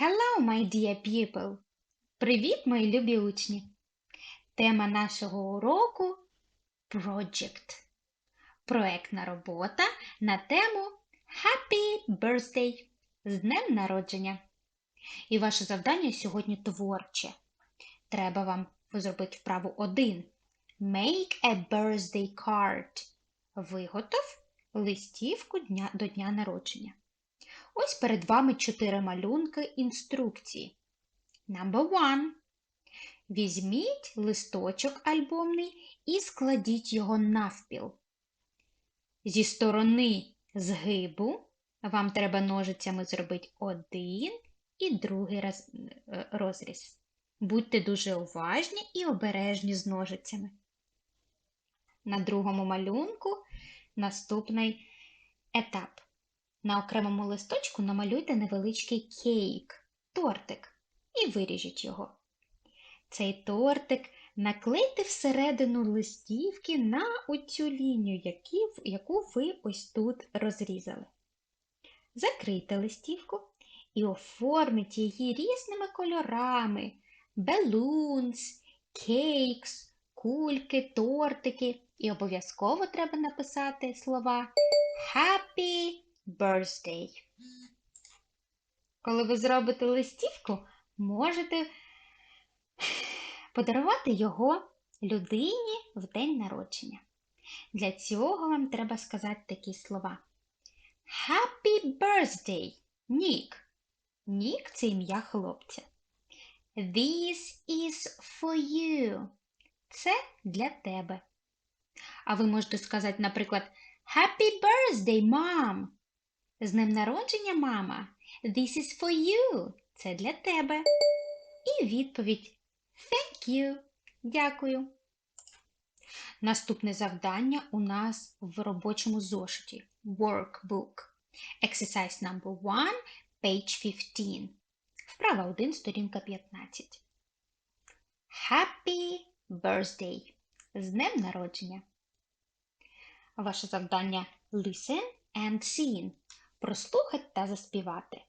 Hello, my dear people! Привіт, мої любі учні! Тема нашого уроку Project. Проектна робота на тему Happy Birthday з Днем народження. І ваше завдання сьогодні творче. Треба вам зробити вправу 1. Make a birthday card. Виготов листівку дня, до дня народження. Ось перед вами чотири малюнки інструкції. Number one. Візьміть листочок альбомний і складіть його навпіл. Зі сторони згибу вам треба ножицями зробити один і другий е, розріз. Будьте дуже уважні і обережні з ножицями. На другому малюнку наступний етап. На окремому листочку намалюйте невеличкий кейк, тортик, і виріжіть його. Цей тортик наклейте всередину листівки на оцю лінію, яку ви ось тут розрізали. Закрийте листівку і оформіть її різними кольорами: балунс, кейкс, кульки, тортики. І обов'язково треба написати слова Happy birthday. Коли ви зробите листівку, можете подарувати його людині в день народження. Для цього вам треба сказати такі слова. Happy birthday, Нік. Нік це ім'я хлопця. This is for you. Це для тебе. А ви можете сказати, наприклад, Happy birthday, mom! З днем народження, мама! This is for you. Це для тебе. І відповідь Thank you. Дякую. Наступне завдання у нас в робочому зошиті. Workbook. Exercise number 1, page 15. Вправа 1, сторінка 15. Happy birthday. З днем народження. Ваше завдання listen and sing. Прослухати та заспівати.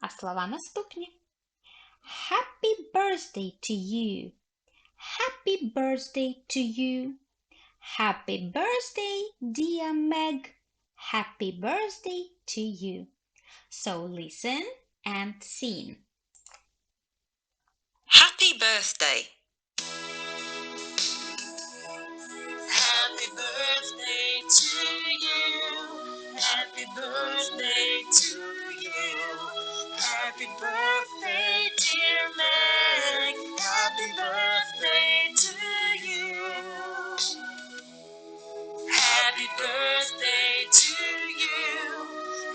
А слова наступні. Happy birthday to you. Happy birthday to you. Happy birthday, dear Meg. Happy birthday to you. So listen and sing. Happy birthday. Happy birthday, dear Meg. Happy birthday to you. Happy birthday to you.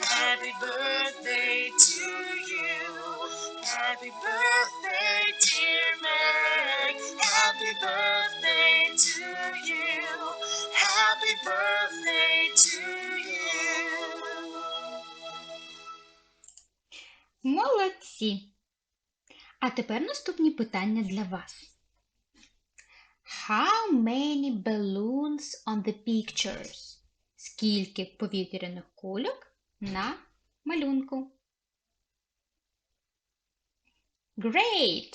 Happy birthday to you. Happy birthday, dear Meg. Happy birthday to you. Happy birthday to you. Молодці! А тепер наступні питання для вас. How many balloons on the pictures? Скільки повітряних кульок на малюнку? Great!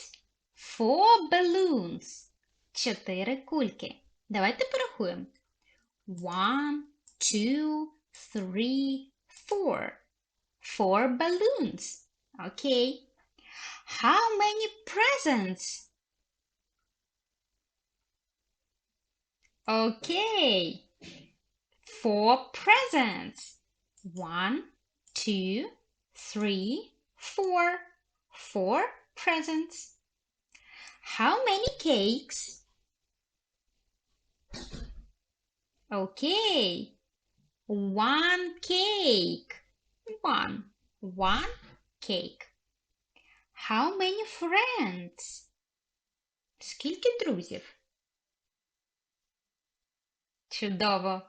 Four balloons. Чотири кульки. Давайте порахуємо. One, two, three, four. Four balloons. Okay. How many presents? Okay. Four presents. One, two, three, four. Four presents. How many cakes? Okay. One cake. One. One cake. How many friends? Скільки друзів? Чудово.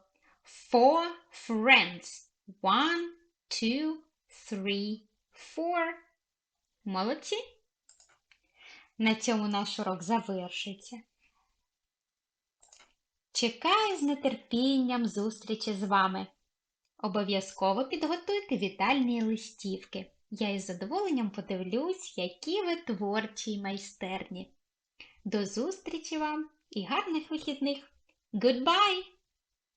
Four friends. One, two, three, four. Молодці. На цьому наш урок завершується. Чекаю з нетерпінням зустрічі з вами. Обов'язково підготуйте вітальні листівки. Я із задоволенням подивлюсь, які ви творчі й майстерні. До зустрічі вам і гарних вихідних! Goodbye!